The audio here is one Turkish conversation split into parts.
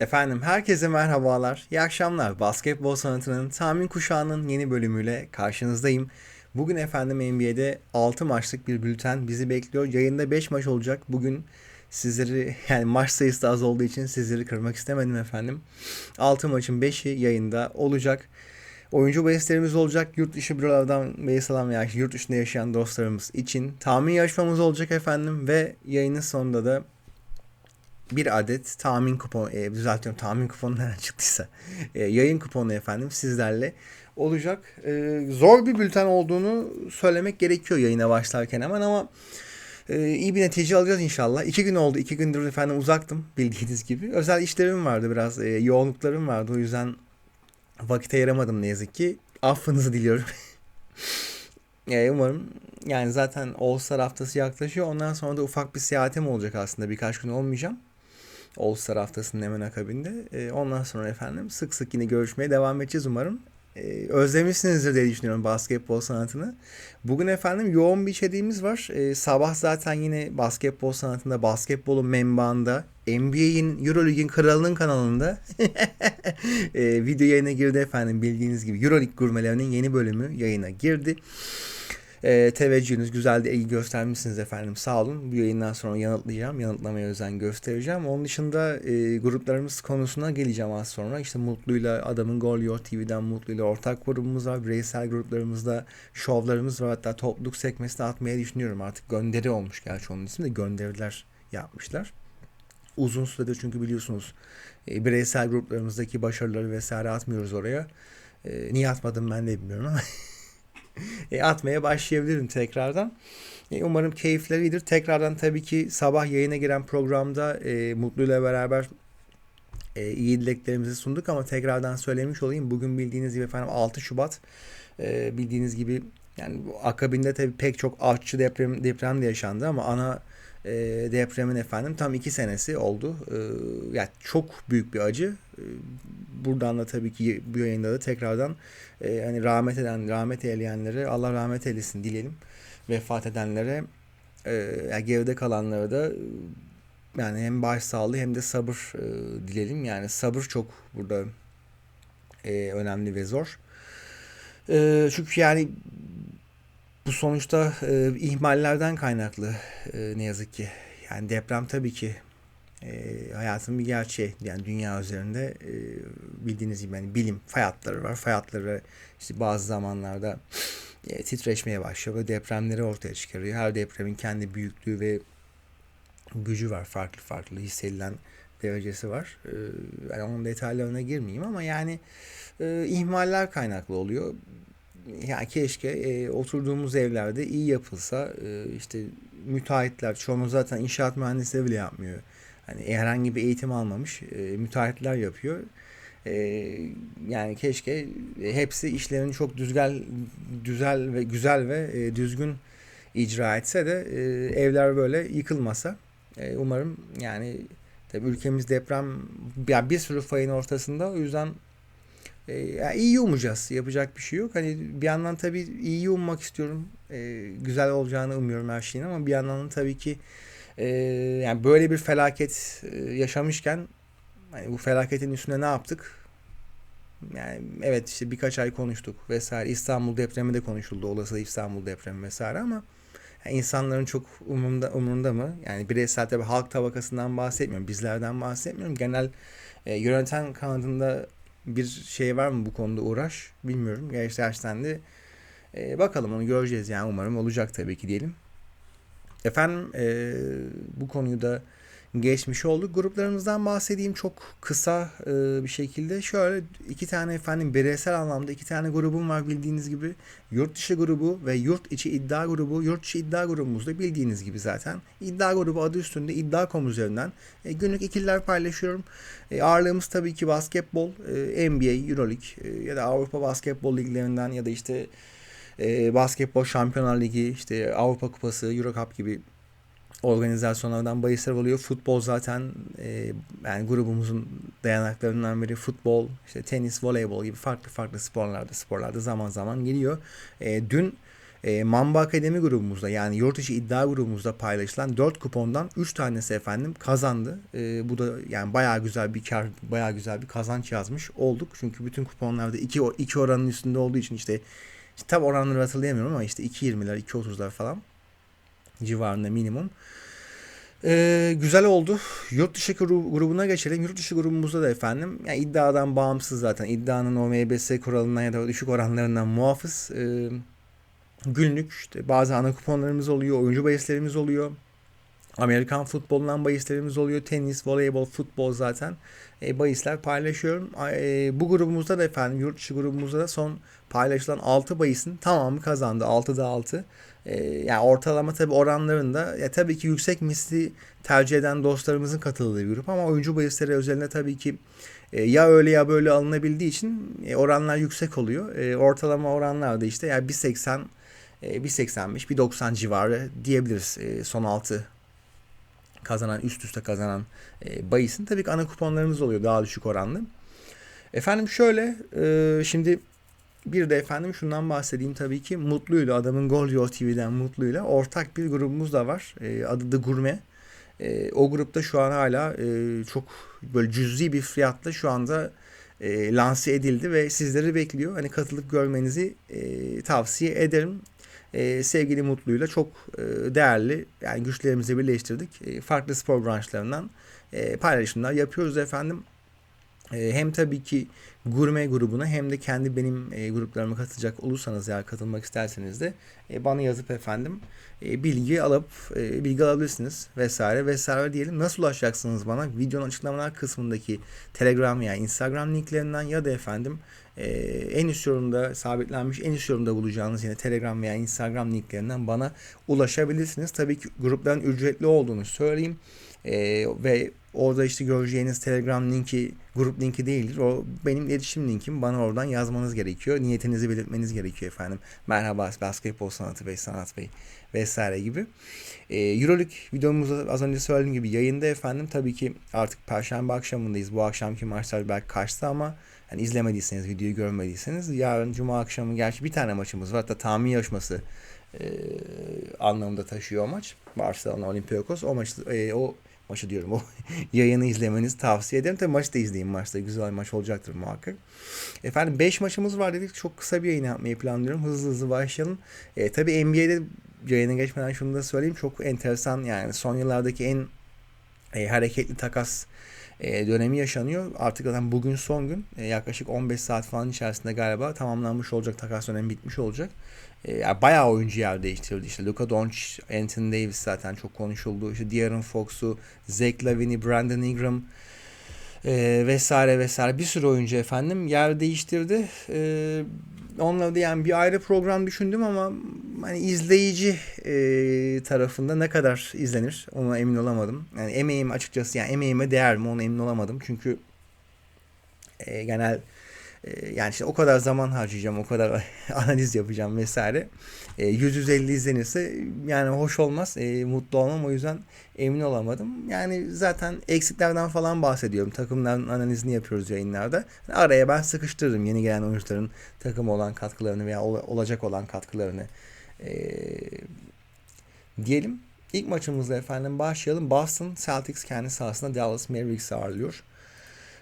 Efendim herkese merhabalar, iyi akşamlar. Basketbol sanatının tahmin kuşağının yeni bölümüyle karşınızdayım. Bugün efendim NBA'de 6 maçlık bir bülten bizi bekliyor. Yayında 5 maç olacak. Bugün sizleri yani maç sayısı da az olduğu için sizleri kırmak istemedim efendim. 6 maçın 5'i yayında olacak. Oyuncu bahislerimiz olacak. Yurt dışı bürolardan bahis alan veya yurt dışında yaşayan dostlarımız için tahmin yarışmamız olacak efendim. Ve yayının sonunda da bir adet tahmin kuponu, e, düzeltiyorum tahmin kuponu nereden çıktıysa, e, yayın kuponu efendim sizlerle olacak. E, zor bir bülten olduğunu söylemek gerekiyor yayına başlarken hemen ama e, iyi bir netice alacağız inşallah. İki gün oldu, iki gündür efendim uzaktım bildiğiniz gibi. Özel işlerim vardı biraz, e, yoğunluklarım vardı o yüzden vakit ayıramadım ne yazık ki. Affınızı diliyorum. e, umarım yani zaten All Star haftası yaklaşıyor. Ondan sonra da ufak bir seyahatim olacak aslında. Birkaç gün olmayacağım. All Star haftasının hemen akabinde. E, ondan sonra efendim sık sık yine görüşmeye devam edeceğiz umarım. E, özlemişsinizdir diye düşünüyorum basketbol sanatını. Bugün efendim yoğun bir içeriğimiz var. E, sabah zaten yine basketbol sanatında, basketbolun menbaında, NBA'in, Euroleague'in kralının kanalında e, video yayına girdi efendim bildiğiniz gibi. Euroleague gurmelerinin yeni bölümü yayına girdi. E, teveccühünüz güzel de ilgi göstermişsiniz efendim. Sağ olun. Bu yayından sonra yanıtlayacağım. Yanıtlamaya özen göstereceğim. Onun dışında e, gruplarımız konusuna geleceğim az sonra. İşte Mutlu'yla Adamın Gol Yo TV'den Mutlu'yla ortak grubumuz var. Bireysel gruplarımızda şovlarımız var. Hatta topluluk sekmesine atmaya düşünüyorum. Artık gönderi olmuş gerçi onun ismi de gönderiler yapmışlar. Uzun süredir çünkü biliyorsunuz e, bireysel gruplarımızdaki başarıları vesaire atmıyoruz oraya. E, niye atmadım ben de bilmiyorum ama e, atmaya başlayabilirim tekrardan. E, umarım keyifler iyidir. Tekrardan tabii ki sabah yayına giren programda e, Mutlu ile beraber e, iyi dileklerimizi sunduk ama tekrardan söylemiş olayım. Bugün bildiğiniz gibi efendim 6 Şubat e, bildiğiniz gibi yani akabinde tabii pek çok artçı deprem, deprem de yaşandı ama ana e, depremin efendim tam iki senesi oldu. E, yani çok büyük bir acı. E, buradan da tabii ki bu yayında da tekrardan e, hani rahmet eden, rahmet eyleyenlere Allah rahmet eylesin dileyelim. Vefat edenlere e, yani geride kalanlara da yani hem başsağlığı hem de sabır e, dileyelim. Yani sabır çok burada e, önemli ve zor. E, çünkü yani bu sonuçta e, ihmallerden kaynaklı e, ne yazık ki. Yani deprem tabii ki e, hayatın bir gerçeği. Yani dünya üzerinde e, bildiğiniz gibi yani bilim fay hatları var. Fay hatları işte bazı zamanlarda e, titreşmeye başlıyor ve depremleri ortaya çıkarıyor. Her depremin kendi büyüklüğü ve gücü var. Farklı farklı hissedilen derecesi var. E, yani onun detaylarına girmeyeyim ama yani e, ihmaller kaynaklı oluyor yani keşke e, oturduğumuz evlerde iyi yapılsa e, işte müteahhitler çoğunu zaten inşaat mühendisleri bile yapmıyor. Hani herhangi bir eğitim almamış e, müteahhitler yapıyor. E, yani keşke hepsi işlerini çok düzgel, güzel ve güzel ve e, düzgün icra etse de e, evler böyle yıkılmasa. E, umarım yani tabii ülkemiz deprem ya bir sürü fayın ortasında o yüzden e, iyi umacağız. Yapacak bir şey yok. Hani bir yandan tabii iyi ummak istiyorum. E, güzel olacağını umuyorum her şeyin ama bir yandan tabii ki e, yani böyle bir felaket e, yaşamışken hani bu felaketin üstüne ne yaptık? Yani evet işte birkaç ay konuştuk vesaire. İstanbul depremi de konuşuldu. Olası İstanbul depremi vesaire ama yani insanların çok umurunda, umurunda mı? Yani bireysel tabii halk tabakasından bahsetmiyorum. Bizlerden bahsetmiyorum. Genel e, yöneten kanadında bir şey var mı bu konuda uğraş bilmiyorum. Gerçekten de e, bakalım onu göreceğiz yani umarım olacak tabii ki diyelim. Efendim e, bu konuyu da geçmiş olduk. Gruplarımızdan bahsedeyim çok kısa e, bir şekilde. Şöyle iki tane efendim bireysel anlamda iki tane grubum var bildiğiniz gibi. Yurt dışı grubu ve yurt içi iddia grubu. Yurt dışı iddia grubumuzda bildiğiniz gibi zaten. İddia grubu adı üstünde iddia.com üzerinden e, günlük ikililer paylaşıyorum. E, ağırlığımız tabii ki basketbol, e, NBA, Euroleague e, ya da Avrupa basketbol liglerinden ya da işte e, basketbol şampiyonlar ligi, işte Avrupa kupası, Euro Cup gibi organizasyonlardan bahisler oluyor. Futbol zaten e, yani grubumuzun dayanaklarından biri futbol, işte tenis, voleybol gibi farklı farklı sporlarda sporlarda zaman zaman geliyor. E, dün e, Mamba Akademi grubumuzda yani yurt içi iddia grubumuzda paylaşılan 4 kupondan 3 tanesi efendim kazandı. E, bu da yani bayağı güzel bir kar, bayağı güzel bir kazanç yazmış olduk. Çünkü bütün kuponlarda 2 2 oranın üstünde olduğu için işte, işte tabi oranları hatırlayamıyorum ama işte 2.20'ler 2.30'lar falan civarında minimum. Ee, güzel oldu. Yurt dışı grubuna geçelim. Yurt dışı grubumuzda da efendim yani iddiadan bağımsız zaten. iddianın o MBS kuralından ya da düşük oranlarından muhafız. Ee, günlük işte bazı ana kuponlarımız oluyor. Oyuncu bahislerimiz oluyor. Amerikan futbolundan bahislerimiz oluyor. Tenis, voleybol, futbol zaten e, bahisler paylaşıyorum. E, bu grubumuzda da efendim yurt dışı grubumuzda da son paylaşılan 6 bahisin tamamı kazandı. 6'da 6. E, yani ortalama tabi oranlarında ya tabii ki yüksek misli tercih eden dostlarımızın katıldığı bir grup ama oyuncu bahisleri özelinde tabii ki e, ya öyle ya böyle alınabildiği için e, oranlar yüksek oluyor. E, ortalama oranlar da işte yani 1.80 e, 1.85 1.90 civarı diyebiliriz e, son 6 kazanan üst üste kazanan e, bayisin. Tabii ki ana kuponlarımız oluyor daha düşük oranlı. Efendim şöyle e, şimdi bir de efendim şundan bahsedeyim tabii ki Mutlu'yla adamın Gol Yo TV'den Mutlu'yla ortak bir grubumuz da var. E, adı da Gurme. E, o grupta şu an hala e, çok böyle cüzi bir fiyatla şu anda e, lanse edildi ve sizleri bekliyor. Hani katılıp görmenizi e, tavsiye ederim e, sevgili Mutlu'yla çok e, değerli yani güçlerimizi birleştirdik. E, farklı spor branşlarından e, paylaşımlar yapıyoruz efendim. E, hem tabii ki gurme grubuna hem de kendi benim e, gruplarıma katılacak olursanız eğer katılmak isterseniz de e, bana yazıp efendim e, bilgi alıp e, bilgi alabilirsiniz vesaire vesaire diyelim. Nasıl ulaşacaksınız bana? Videonun açıklamalar kısmındaki Telegram ya Instagram linklerinden ya da efendim e, en üst yorumda sabitlenmiş en üst yorumda bulacağınız yine Telegram veya Instagram linklerinden bana ulaşabilirsiniz. Tabii ki grupların ücretli olduğunu söyleyeyim. E, ve orada işte göreceğiniz Telegram linki grup linki değildir. O benim iletişim linkim. Bana oradan yazmanız gerekiyor. Niyetinizi belirtmeniz gerekiyor efendim. Merhaba basketbol sanatı bey, sanat bey vesaire gibi. E, Euroleague videomuzda az önce söylediğim gibi yayında efendim. Tabii ki artık perşembe akşamındayız. Bu akşamki maçlar belki kaçtı ama yani izlemediyseniz, videoyu görmediyseniz yarın cuma akşamı gerçi bir tane maçımız var. Hatta tahmin yarışması e, anlamında taşıyor o maç. Barcelona Olympiakos. O maçı e, o maçı diyorum o yayını izlemenizi tavsiye ederim. Tabii maçı da izleyin. Maçta güzel maç olacaktır muhakkak. Efendim 5 maçımız var dedik. Çok kısa bir yayın yapmayı planlıyorum. Hızlı hızlı başlayalım. E, tabii NBA'de yayına geçmeden şunu da söyleyeyim. Çok enteresan yani son yıllardaki en e, hareketli takas e, dönemi yaşanıyor. Artık zaten bugün son gün. E, yaklaşık 15 saat falan içerisinde galiba tamamlanmış olacak. Takas dönemi bitmiş olacak. E, yani bayağı oyuncu yer değiştirdi. İşte Luka Doncic, Anthony Davis zaten çok konuşuldu. İşte De'Aaron Fox'u, Zach Lavine, Brandon Ingram vesaire vesaire bir sürü oyuncu efendim yer değiştirdi. E, onunla da yani bir ayrı program düşündüm ama hani izleyici e, tarafında ne kadar izlenir ona emin olamadım. Yani emeğim açıkçası yani emeğime değer mi ona emin olamadım. Çünkü e, genel e, yani işte o kadar zaman harcayacağım, o kadar analiz yapacağım vesaire. E, 100-150 izlenirse yani hoş olmaz, e, mutlu olmam o yüzden emin olamadım. Yani zaten eksiklerden falan bahsediyorum. Takımların analizini yapıyoruz yayınlarda. Araya ben sıkıştırırım yeni gelen oyuncuların takım olan katkılarını veya ol, olacak olan katkılarını e, diyelim. İlk maçımızda efendim başlayalım. Boston Celtics kendi sahasında Dallas Mavericks'i ağırlıyor.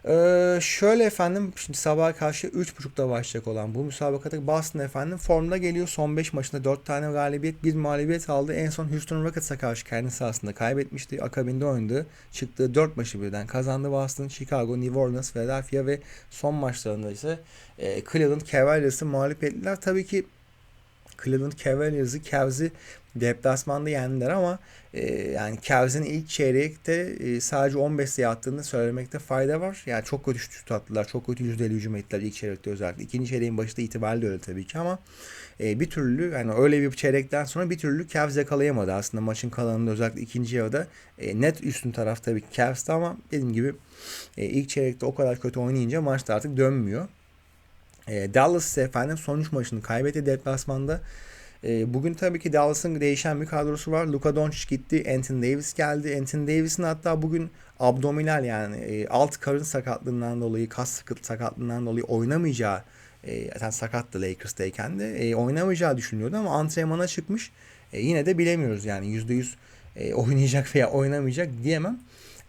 Ee, şöyle efendim şimdi sabah karşı 3.30'da başlayacak olan bu müsabakada Boston efendim formda geliyor. Son 5 maçında 4 tane galibiyet, bir mağlubiyet aldı. En son Houston Rockets'a karşı kendi sahasında kaybetmişti. Akabinde oynadı. Çıktığı 4 maçı birden kazandı Boston. Chicago, New Orleans, Philadelphia ve son maçlarında ise e, Cleveland Cavaliers'ı mağlup ettiler. Tabii ki Cleveland Cavaliers'ı, Cavs'i deplasmanda yendiler ama e, yani Cavs'in ilk çeyrekte e, sadece 15 sayı attığını söylemekte fayda var. Yani çok kötü şut attılar. Çok kötü %50 hücum ettiler ilk çeyrekte özellikle. İkinci çeyreğin başında itibariyle öyle tabii ki ama e, bir türlü yani öyle bir çeyrekten sonra bir türlü Cavs yakalayamadı. Aslında maçın kalanında özellikle ikinci yarıda e, net üstün taraf tabii ki Cavs'tı ama dediğim gibi e, ilk çeyrekte o kadar kötü oynayınca maçta artık dönmüyor. E, Dallas ise efendim son 3 maçını kaybetti deplasmanda. E, bugün tabii ki Dallas'ın değişen bir kadrosu var. Luka Doncic gitti. Anthony Davis geldi. Anthony Davis'in hatta bugün abdominal yani e, alt karın sakatlığından dolayı, kas sakatlığından dolayı oynamayacağı E, zaten sakattı Lakers'tayken de. E, oynamayacağı düşünüyordu ama antrenmana çıkmış. E, yine de bilemiyoruz yani %100 e, oynayacak veya oynamayacak diyemem.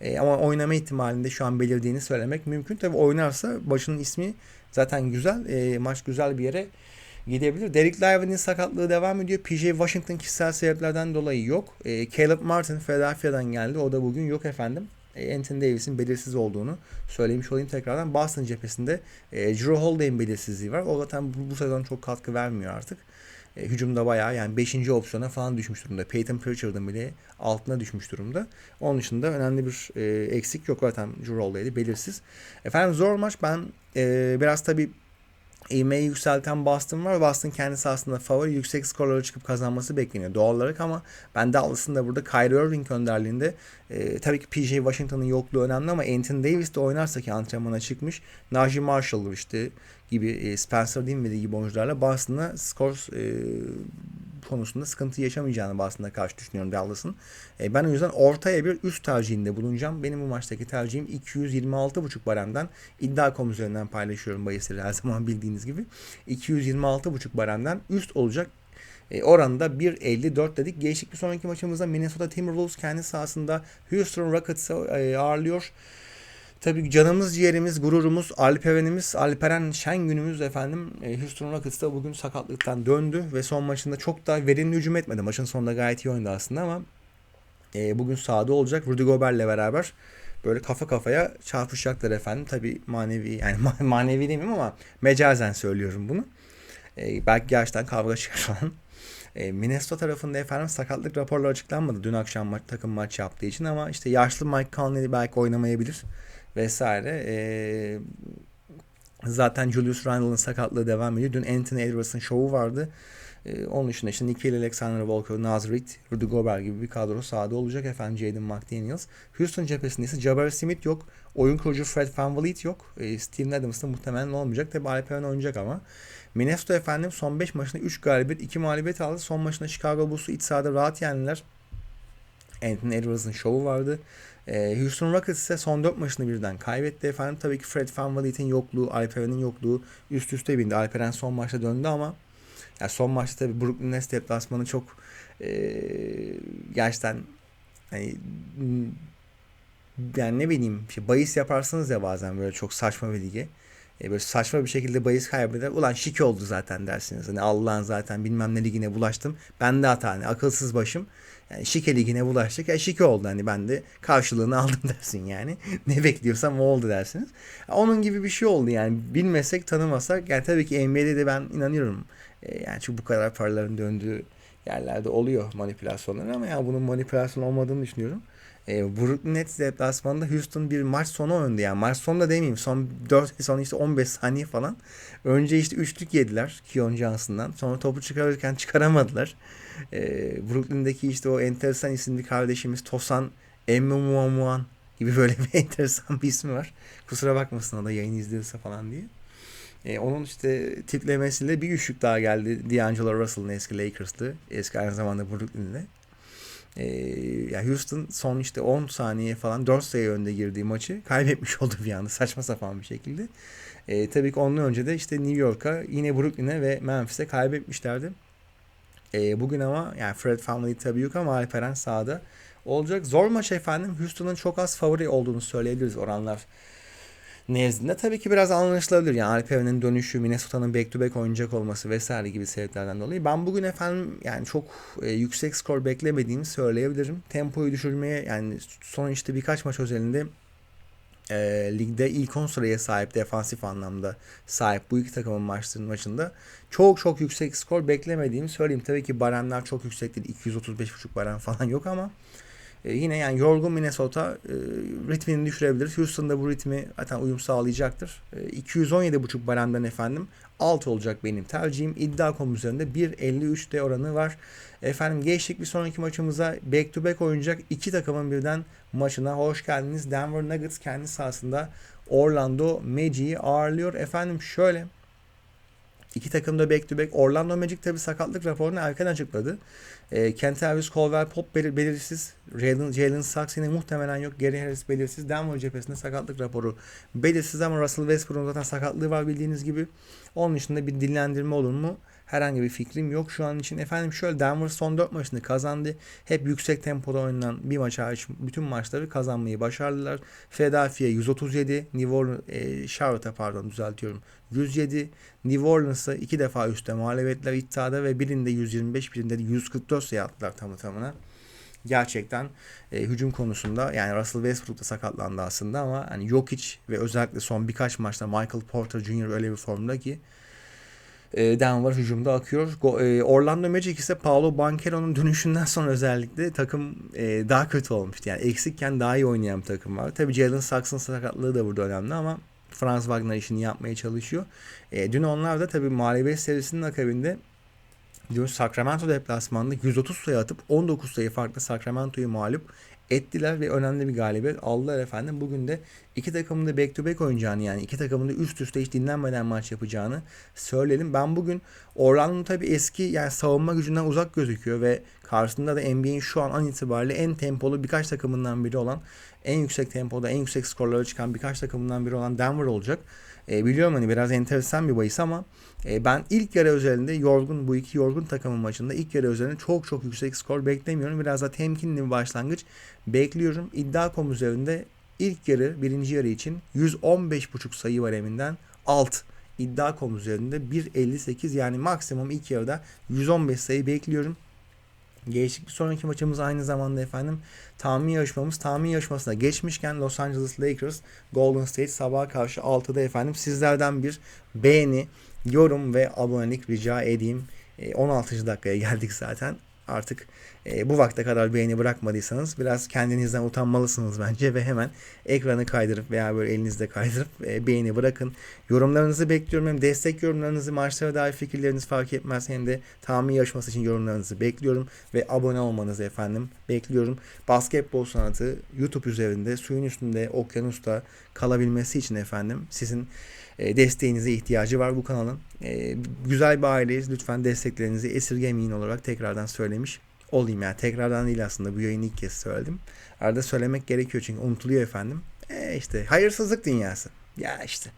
E, ama oynama ihtimalinde şu an belirdiğini söylemek mümkün. Tabi oynarsa başının ismi zaten güzel. E, maç güzel bir yere gidebilir. Derek Lively'nin sakatlığı devam ediyor. PJ Washington kişisel sebeplerden dolayı yok. E, Caleb Martin Philadelphia'dan geldi. O da bugün yok efendim. E, Anthony Davis'in belirsiz olduğunu söylemiş olayım tekrardan. Boston cephesinde e, Drew Holiday'in belirsizliği var. O zaten bu, bu sezon çok katkı vermiyor artık. E, hücumda bayağı yani 5. opsiyona falan düşmüş durumda. Peyton Pritchard'ın bile altına düşmüş durumda. Onun dışında önemli bir e, eksik yok zaten Drew Holiday'de belirsiz. Efendim zor maç. Ben e, biraz tabii ivmeyi yükselten Boston var. Boston kendisi aslında favori yüksek skorlara çıkıp kazanması bekleniyor doğal olarak ama ben Dallas'ın da burada Kyrie Irving önderliğinde e, tabii ki PJ Washington'ın yokluğu önemli ama Anthony Davis de oynarsa ki antrenmana çıkmış. Najee Marshall işte gibi e, Spencer Dinwiddie gibi oyuncularla Boston'a skor e, konusunda sıkıntı yaşamayacağını Boston'a karşı düşünüyorum Dallas'ın. E, ben o yüzden ortaya bir üst tercihinde bulunacağım. Benim bu maçtaki tercihim 226.5 baremden iddia.com üzerinden paylaşıyorum bahisleri her zaman bildiğiniz gibi. 226.5 baremden üst olacak e, oranda 1.54 dedik. Geçtik bir sonraki maçımızda Minnesota Timberwolves kendi sahasında Houston Rockets'ı e, ağırlıyor. Tabii canımız, ciğerimiz, gururumuz, Alperen'imiz, Alperen Şen günümüz efendim. E, Houston Rockets da bugün sakatlıktan döndü ve son maçında çok da verimli hücum etmedi. Maçın sonunda gayet iyi oynadı aslında ama e, bugün sahada olacak. Rudy Gobert'le beraber böyle kafa kafaya çarpışacaklar efendim. Tabii manevi yani manevi demeyeyim ama mecazen söylüyorum bunu. E, belki gerçekten kavga çıkar falan. E, Minnesota tarafında efendim sakatlık raporları açıklanmadı dün akşam maç, takım maç yaptığı için ama işte yaşlı Mike Conley belki oynamayabilir vesaire. E, zaten Julius Randle'ın sakatlığı devam ediyor. Dün Anthony Edwards'ın şovu vardı. Ee, onun dışında işte Nikhil Alexander Walker, Naz Rudy Gobert gibi bir kadro sahada olacak efendim Jaden McDaniels. Houston cephesinde ise Jabari Smith yok. Oyun kurucu Fred VanVleet yok. Ee, Steven Adams da muhtemelen olmayacak. Tabi Alperen oynayacak ama. Minnesota efendim son 5 maçında 3 galibiyet 2 mağlubiyet aldı. Son maçında Chicago Bulls'u iç sahada rahat yendiler. Anthony Edwards'ın şovu vardı. E, Houston Rockets ise son 4 maçını birden kaybetti efendim. Tabii ki Fred VanVleet'in yokluğu, Alperen'in yokluğu üst üste bindi. Alperen son maçta döndü ama yani son maçta tabii Brooklyn Nets deplasmanı çok e, gerçekten hani yani ne bileyim işte bahis yaparsınız ya bazen böyle çok saçma bir lige. E böyle saçma bir şekilde bahis kaybeder. Ulan şike oldu zaten dersiniz. Hani Allah'ın zaten bilmem ne ligine bulaştım. Ben de hata hani akılsız başım. Yani şike ligine bulaştık. Ya şike oldu hani ben de karşılığını aldım dersin yani. ne bekliyorsam o oldu dersiniz. Onun gibi bir şey oldu yani. Bilmesek tanımasak. Yani tabii ki NBA'de de ben inanıyorum. E, yani çünkü bu kadar paraların döndüğü yerlerde oluyor manipülasyonlar ama ya bunun manipülasyon olmadığını düşünüyorum. E, Brooklyn Nets deplasmanında Houston bir maç sonu önde yani. Maç sonu da demeyeyim. Son 4 son işte 15 saniye falan. Önce işte üçlük yediler Keon Johnson'dan. Sonra topu çıkarırken çıkaramadılar. E, Brooklyn'deki işte o enteresan isimli kardeşimiz Tosan Emmuamuan gibi böyle bir enteresan bir ismi var. Kusura bakmasın o da yayın izliyorsa falan diye. E, onun işte tiplemesiyle bir üçlük daha geldi. D'Angelo Russell'ın eski Lakers'tı. Eski aynı zamanda Brooklyn'de. E, ya Houston son işte 10 saniye falan 4 sayı önde girdiği maçı kaybetmiş oldu bir anda saçma sapan bir şekilde. E, tabii ki ondan önce de işte New York'a yine Brooklyn'e ve Memphis'e kaybetmişlerdi. E, bugün ama yani Fred Family tabii yok ama Alperen sahada olacak. Zor maç efendim. Houston'ın çok az favori olduğunu söyleyebiliriz oranlar nezdinde tabii ki biraz anlaşılabilir. Yani Alperen'in dönüşü, Minnesota'nın back to back oynayacak olması vesaire gibi sebeplerden dolayı. Ben bugün efendim yani çok e, yüksek skor beklemediğimi söyleyebilirim. Tempoyu düşürmeye yani son işte birkaç maç özelinde e, ligde ilk 10 sıraya sahip defansif anlamda sahip bu iki takımın maçlarının maçında çok çok yüksek skor beklemediğimi söyleyeyim. Tabii ki baremler çok yüksek değil. 235.5 barem falan yok ama e, yine yani yorgun Minnesota e, ritmini düşürebilir. Houston da bu ritmi zaten uyum sağlayacaktır. E, 217.5 baremden efendim alt olacak benim tercihim. İddia.com üzerinde 1.53 oranı var. Efendim geçtik bir sonraki maçımıza back to back oynayacak iki takımın birden maçına hoş geldiniz. Denver Nuggets kendi sahasında Orlando Magic'i ağırlıyor. Efendim şöyle İki takım da back to back. Orlando Magic tabi sakatlık raporunu erken açıkladı. E, Kentavius Caldwell Pop belir, belirsiz. Jalen, Jalen Suggs yine muhtemelen yok. Gary Harris belirsiz. Denver cephesinde sakatlık raporu belirsiz ama Russell Westbrook'un zaten sakatlığı var bildiğiniz gibi. Onun dışında bir dinlendirme olur mu? Herhangi bir fikrim yok şu an için. Efendim şöyle Denver son 4 maçını kazandı. Hep yüksek tempoda oynanan bir maç hariç bütün maçları kazanmayı başardılar. Philadelphia 137, New Orleans, e, Charlotte pardon düzeltiyorum. 107, New Orleans'a iki defa üstte muhalefetler iddiada ve birinde 125 birinde de 144 sayı attılar tamı tamına. Gerçekten e, hücum konusunda yani Russell Westbrook da sakatlandı aslında ama hani Jokic ve özellikle son birkaç maçta Michael Porter Jr. öyle bir formda ki Denver hücumda akıyor. E, Orlando Magic ise Paolo Banchero'nun dönüşünden sonra özellikle takım e, daha kötü olmuştu. Yani eksikken daha iyi oynayan bir takım var. Tabii Jalen Saks'ın sakatlığı da burada önemli ama Franz Wagner işini yapmaya çalışıyor. dün onlar da tabii mağlubiyet serisinin akabinde diyor Sacramento deplasmanında 130 sayı atıp 19 sayı farklı Sacramento'yu mağlup ettiler ve önemli bir galibiyet aldılar efendim. Bugün de iki takımın da back to back oynayacağını yani iki takımın da üst üste hiç dinlenmeden maç yapacağını söyleyelim. Ben bugün Orlando tabii eski yani savunma gücünden uzak gözüküyor ve karşısında da NBA'in şu an an itibariyle en tempolu birkaç takımından biri olan en yüksek tempoda en yüksek skorlara çıkan birkaç takımından biri olan Denver olacak. E, biliyorum hani biraz enteresan bir bahis ama e, ben ilk yarı özelinde yorgun bu iki yorgun takımın maçında ilk yarı özelinde çok çok yüksek skor beklemiyorum. Biraz da temkinli bir başlangıç bekliyorum. İddia.com üzerinde ilk yarı birinci yarı için 115.5 sayı var eminden alt iddia.com üzerinde 1.58 yani maksimum ilk yarıda 115 sayı bekliyorum. Geçtik bir sonraki maçımız aynı zamanda efendim tahmin yarışmamız. Tahmin yarışmasına geçmişken Los Angeles Lakers Golden State sabah karşı 6'da efendim sizlerden bir beğeni, yorum ve abonelik rica edeyim. 16. E, dakikaya geldik zaten artık e, bu vakte kadar beğeni bırakmadıysanız biraz kendinizden utanmalısınız bence ve hemen ekranı kaydırıp veya böyle elinizde kaydırıp e, beğeni bırakın. Yorumlarınızı bekliyorum. Hem destek yorumlarınızı, maçlara dair fikirleriniz fark etmez hem de tahmin yarışması için yorumlarınızı bekliyorum ve abone olmanızı efendim bekliyorum. Basketbol sanatı YouTube üzerinde suyun üstünde okyanusta kalabilmesi için efendim sizin e, desteğinize ihtiyacı var bu kanalın. E, güzel bir aileyiz. Lütfen desteklerinizi esirgemeyin olarak tekrardan söylemiş olayım. Yani tekrardan değil aslında bu yayını ilk kez söyledim. Arada söylemek gerekiyor çünkü unutuluyor efendim. E işte hayırsızlık dünyası. Ya işte.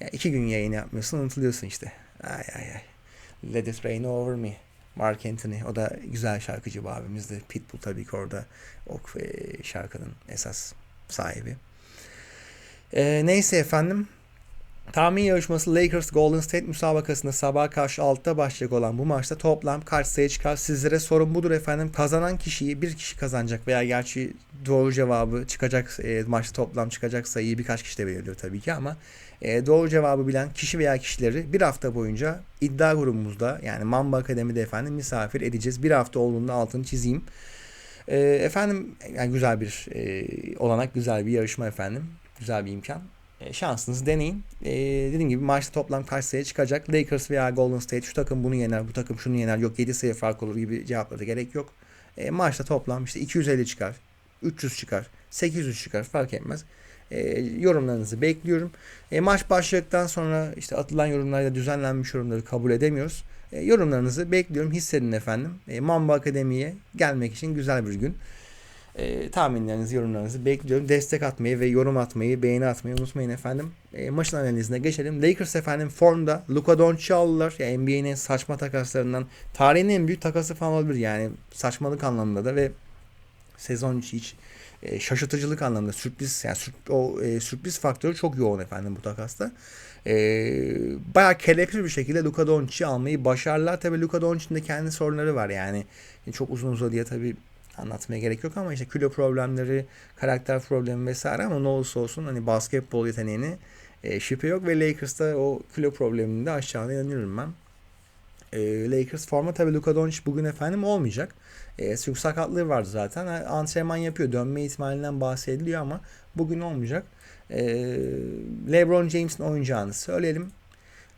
Ya iki gün yayın yapmıyorsun unutuluyorsun işte. Ay ay ay. Let it rain over me. Mark Anthony. O da güzel şarkıcı bu abimiz de. Pitbull tabii ki orada o şarkının esas sahibi. E, neyse efendim. Tahmin yarışması Lakers Golden State müsabakasında sabah karşı 6'da başlayacak olan bu maçta toplam kaç sayı çıkar? Sizlere sorun budur efendim. Kazanan kişiyi bir kişi kazanacak veya gerçi doğru cevabı çıkacak e, maçta toplam çıkacak sayıyı birkaç kişi de belirliyor tabii ki ama e, doğru cevabı bilen kişi veya kişileri bir hafta boyunca iddia grubumuzda yani Mamba Akademi'de efendim misafir edeceğiz. Bir hafta olduğunda altını çizeyim. E, efendim yani güzel bir e, olanak, güzel bir yarışma efendim. Güzel bir imkan. E, şansınızı deneyin. E, dediğim gibi maçta toplam kaç sayı çıkacak? Lakers veya Golden State şu takım bunu yener, bu takım şunu yener. Yok 7 sayı fark olur gibi cevaplara gerek yok. E, maçta toplam işte 250 çıkar, 300 çıkar, 800 çıkar fark etmez. E, yorumlarınızı bekliyorum. E, maç başladıktan sonra işte atılan yorumlarda düzenlenmiş yorumları kabul edemiyoruz. E, yorumlarınızı bekliyorum. Hissedin efendim. E, Mamba Akademi'ye gelmek için güzel bir gün. E, tahminlerinizi, yorumlarınızı bekliyorum. Destek atmayı ve yorum atmayı, beğeni atmayı unutmayın efendim. E, maçın analizine geçelim. Lakers efendim formda. Luka Doncic'i aldılar. Yani NBA'nin saçma takaslarından. Tarihin en büyük takası falan olabilir yani. Saçmalık anlamında da ve sezon içi hiç e, şaşırtıcılık anlamında sürpriz yani sürp, o e, sürpriz faktörü çok yoğun efendim bu takasta. E, bayağı kelepli bir şekilde Luka Doncic'i almayı başardılar. Tabii Luka Doncic'in de kendi sorunları var yani. Çok uzun uzadıya tabii anlatmaya gerek yok ama işte kilo problemleri, karakter problemi vesaire ama ne olursa olsun hani basketbol yeteneğini e, şüphe yok ve Lakers'ta o kilo problemini de aşağıda inanıyorum ben. E, Lakers forma tabi Luka Doncic bugün efendim olmayacak. E, çünkü sakatlığı vardı zaten. Antrenman yapıyor. Dönme ihtimalinden bahsediliyor ama bugün olmayacak. E, LeBron James'in oynayacağını söyleyelim.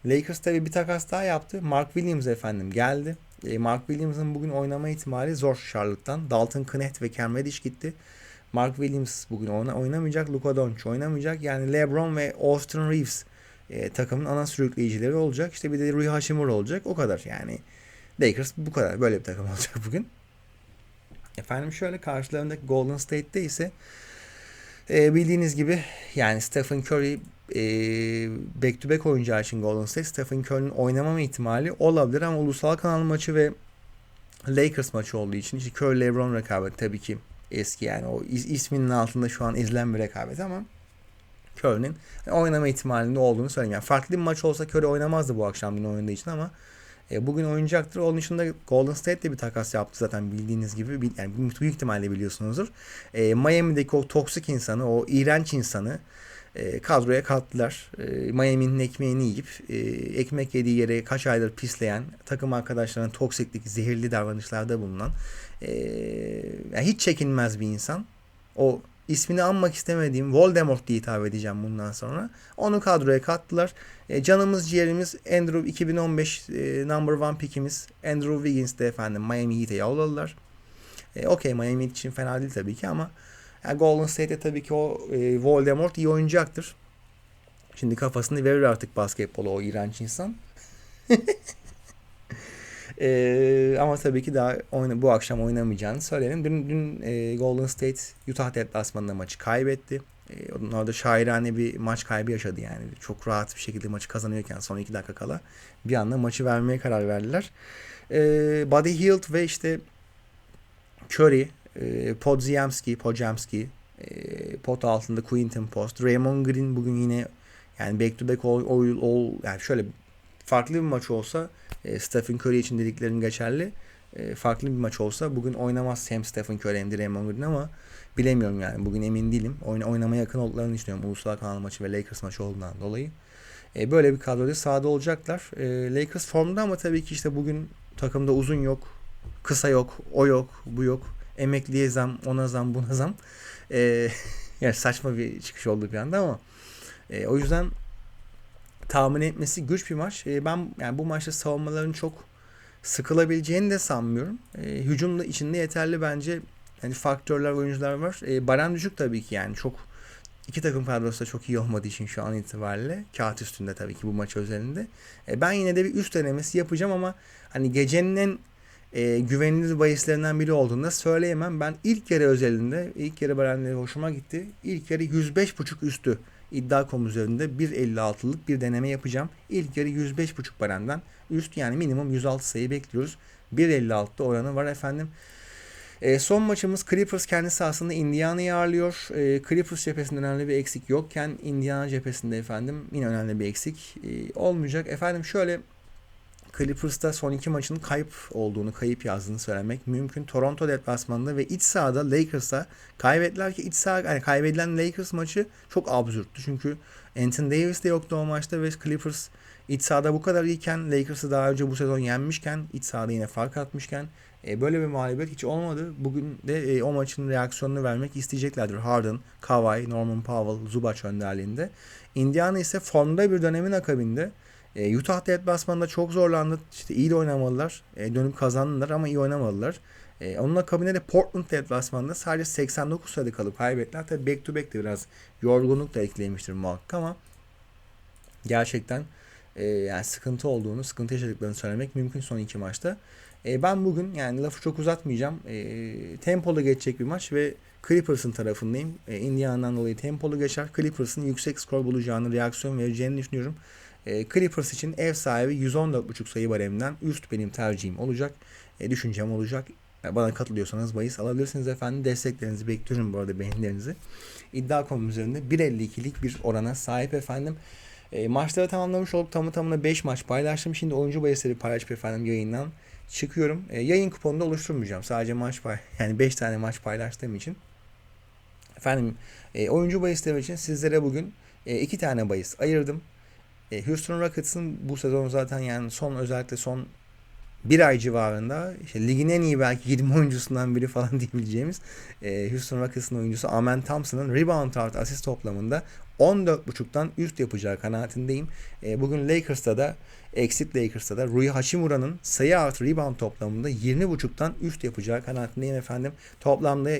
Lakers tabi bir takas daha yaptı. Mark Williams efendim geldi. E, Mark Williams'ın bugün oynama ihtimali zor Charlotte'dan. Dalton Knecht ve Cam Reddish gitti. Mark Williams bugün oynamayacak. Luka Doncic oynamayacak. Yani LeBron ve Austin Reeves e, takımın ana sürükleyicileri olacak. İşte bir de Rui Hachimura olacak. O kadar yani. Lakers bu kadar. Böyle bir takım olacak bugün. Efendim şöyle karşılarındaki Golden State'te ise e, bildiğiniz gibi yani Stephen Curry e, back to back oyuncağı için Golden State Stephen Curry'nin oynamama ihtimali olabilir ama ulusal kanal maçı ve Lakers maçı olduğu için işte Curry LeBron rekabeti tabii ki eski yani o is, isminin altında şu an izlen bir rekabet ama Curry'nin oynama ihtimalinde olduğunu söyleyeyim. Yani farklı bir maç olsa Curry oynamazdı bu akşam yine oynadığı için ama e, bugün oynayacaktır. Onun dışında Golden State de bir takas yaptı zaten bildiğiniz gibi. Yani büyük ihtimalle biliyorsunuzdur. E, Miami'deki o toksik insanı, o iğrenç insanı e, kadroya kattılar. E, Miami'nin ekmeğini yiyip e, ekmek yediği yere kaç aydır pisleyen, takım arkadaşlarına toksiklik, zehirli davranışlarda bulunan e, yani hiç çekinmez bir insan. O ismini anmak istemediğim Voldemort diye hitap edeceğim bundan sonra. Onu kadroya kattılar. E, canımız ciğerimiz Andrew 2015 e, number one pickimiz Andrew Wiggins de efendim Miami Heat'e yolladılar. E, Okey Miami Heat için fena değil tabii ki ama yani Golden State'de tabii ki o e, Voldemort iyi oynayacaktır. Şimdi kafasını verir artık basketbola o iğrenç insan. e, ama tabii ki daha oyna, bu akşam oynamayacağını söyleyelim. Dün, dün e, Golden State Utah deplasmanında maçı kaybetti. E, orada şairane bir maç kaybı yaşadı yani. Çok rahat bir şekilde maçı kazanıyorken son iki dakika kala bir anda maçı vermeye karar verdiler. E, Buddy Hield ve işte Curry e, Podziemski, Podziemski e, pot altında Quinton Post. Raymond Green bugün yine yani back to back all, all, all yani şöyle farklı bir maç olsa e, Stephen Curry için dediklerim geçerli. E, farklı bir maç olsa bugün oynamaz hem Stephen Curry hem de Raymond Green ama bilemiyorum yani. Bugün emin değilim. Oyna, oynamaya yakın olduklarını düşünüyorum. Ulusal kanal maçı ve Lakers maçı olduğundan dolayı. E, böyle bir kadroda sahada olacaklar. E, Lakers formda ama tabii ki işte bugün takımda uzun yok. Kısa yok. O yok. Bu yok emekliye zam, ona zam, buna zam. E, yani saçma bir çıkış oldu bir anda ama e, o yüzden tahmin etmesi güç bir maç. E, ben yani bu maçta savunmaların çok sıkılabileceğini de sanmıyorum. E, hücumda içinde yeterli bence yani faktörler, oyuncular var. E, Baran düşük tabii ki yani çok iki takım kadrosu da çok iyi olmadığı için şu an itibariyle kağıt üstünde tabii ki bu maç özelinde. E, ben yine de bir üst denemesi yapacağım ama hani gecenin en e, güvenilir bahislerinden biri olduğunda söyleyemem. Ben ilk kere özelinde, ilk kere Barenleri hoşuma gitti. İlk kere 105.5 üstü iddia.com üzerinde 1.56'lık bir deneme yapacağım. İlk yarı 105.5 barenden üst yani minimum 106 sayı bekliyoruz. 1.56'da oranı var efendim. E, son maçımız Clippers kendi sahasında Indiana'yı ağırlıyor. E, Clippers cephesinde önemli bir eksik yokken Indiana cephesinde efendim yine önemli bir eksik e, olmayacak. Efendim şöyle Clippers'ta son iki maçın kayıp olduğunu, kayıp yazdığını söylemek mümkün. Toronto deplasmanında ve iç sahada Lakers'a kaybettiler ki iç saha yani kaybedilen Lakers maçı çok absürttü. Çünkü Anthony Davis de yoktu o maçta ve Clippers iç sahada bu kadar iyiken Lakers'ı daha önce bu sezon yenmişken iç sahada yine fark atmışken e, böyle bir mağlubiyet hiç olmadı. Bugün de e, o maçın reaksiyonunu vermek isteyeceklerdir. Harden, Kawhi, Norman Powell, Zubac önderliğinde. Indiana ise formda bir dönemin akabinde e, Utah deplasmanında çok zorlandı. İşte iyi de oynamalılar. E, dönüp kazandılar ama iyi oynamalılar. E, onun akabinde de Portland deplasmanında sadece 89 sayıda kalıp kaybettiler. Tabi back to back de biraz yorgunluk da eklemiştir muhakkak ama gerçekten e, yani sıkıntı olduğunu, sıkıntı yaşadıklarını söylemek mümkün son iki maçta. E, ben bugün yani lafı çok uzatmayacağım. E, tempolu geçecek bir maç ve Clippers'ın tarafındayım. E, Indiana'dan dolayı tempolu geçer. Clippers'ın yüksek skor bulacağını, reaksiyon vereceğini düşünüyorum. E, Clippers için ev sahibi 114.5 sayı bareminden üst benim tercihim olacak. E, düşüncem olacak. E, bana katılıyorsanız bahis alabilirsiniz efendim. Desteklerinizi bekliyorum bu arada beğenilerinizi. İddia.com üzerinde 1.52'lik bir orana sahip efendim. E, maçları tamamlamış olup tamı tamına 5 maç paylaştım. Şimdi oyuncu bahisleri paylaşıp efendim yayından çıkıyorum. Yayın kuponu da oluşturmayacağım. Sadece maç pay yani 5 tane maç paylaştığım için. Efendim oyuncu bahisleri için sizlere bugün iki tane bahis ayırdım. E, Houston Rockets'ın bu sezon zaten yani son özellikle son bir ay civarında işte ligin en iyi belki 20 oyuncusundan biri falan diyebileceğimiz e, Houston Rockets'ın oyuncusu Amen Thompson'ın rebound artı asist toplamında 14.5'tan üst yapacağı kanaatindeyim. E, bugün Lakers'ta da Exit Lakers'ta da Rui Hachimura'nın sayı artı rebound toplamında 20.5'tan üst yapacağı kanaatindeyim efendim. Toplamda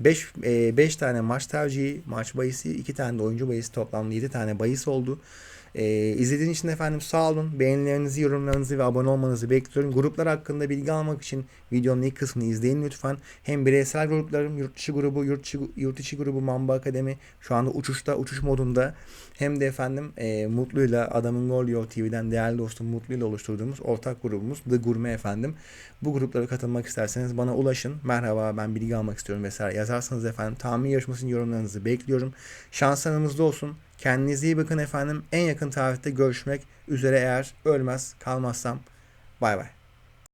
5 5 e, tane maç tercihi, maç bahisi, 2 tane de oyuncu bahisi toplamda 7 tane bahis oldu. Ee, izlediğiniz için efendim sağ olun. Beğenilerinizi, yorumlarınızı ve abone olmanızı bekliyorum. Gruplar hakkında bilgi almak için videonun ilk kısmını izleyin lütfen. Hem bireysel gruplarım, yurt dışı grubu, yurt içi, yurt içi grubu Mamba Akademi şu anda uçuşta, uçuş modunda. Hem de efendim e, Mutlu'yla Adamın Gol Yo TV'den değerli dostum Mutlu'yla oluşturduğumuz ortak grubumuz The Gurme efendim. Bu gruplara katılmak isterseniz bana ulaşın. Merhaba ben bilgi almak istiyorum vesaire yazarsanız efendim tahmin yarışmasının yorumlarınızı bekliyorum. Şanslarınızda olsun. Kendinize iyi bakın efendim. En yakın tarihte görüşmek üzere eğer ölmez kalmazsam. Bay bay.